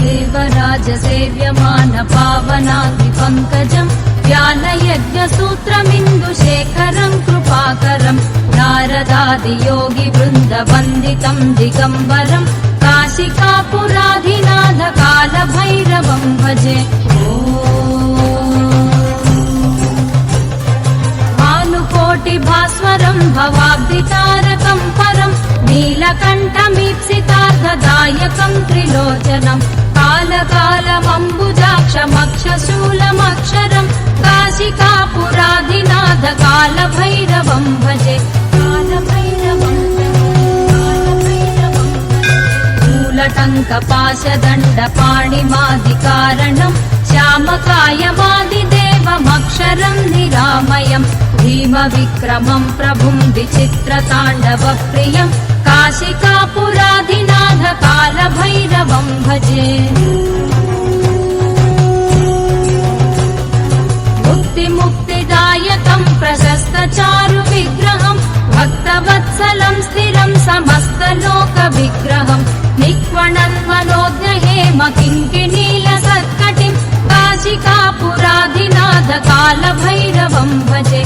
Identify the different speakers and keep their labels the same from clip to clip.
Speaker 1: देवराज सेव्यमान ज्ञानयज्ञसूत्रमिन्दुशेखरम् कृपाकरम् नारदादियोगिवृन्दवन्दितम् दिगम्बरम् काशिकापुराधिनाथकालभैरव భజే భానుకోటి భాస్వరం భవాబ్ది తారకం పరం నీలకంఠమీప్సితార్థదాయకం త్రిలోచనం. కాలకాలమం मूलटङ्कपाशदण्डपाणिमादिकारणम् श्यामकायमादिदेवमक्षरम् निरामयम् भीमविक्रमम् प्रभुम् विचित्रताण्डवप्रियम् काशिकापुराधिनाथ कालभैरवम् भजे काशिकापुराधिनाथ कालभैरवम् भजे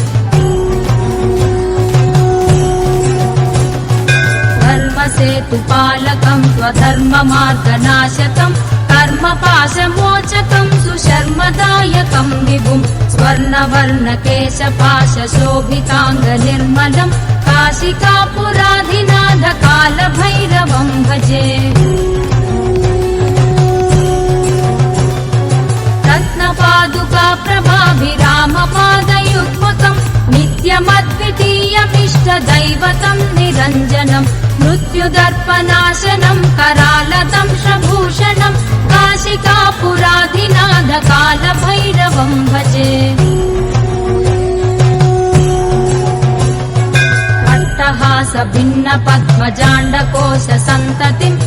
Speaker 1: धर्मसेतुपालकम् स्वधर्ममार्गनाशकम् कर्मपाशमोचकम् सुशर्मदायकम् विभुम् स्वर्णवर्णकेशपाशशोभिताङ्गनिर्मलम् काशिकापुराधिनाथ कालभैरवम् भजे रत्नपादुका निरञ्जनम् मृत्युदर्पनाशनम् करालदम् शभूषणम् काशिकापुराधिनाथ कालभैरवम् भजे अट्टहास भिन्न पद्मजाण्डकोश सन्ततिम्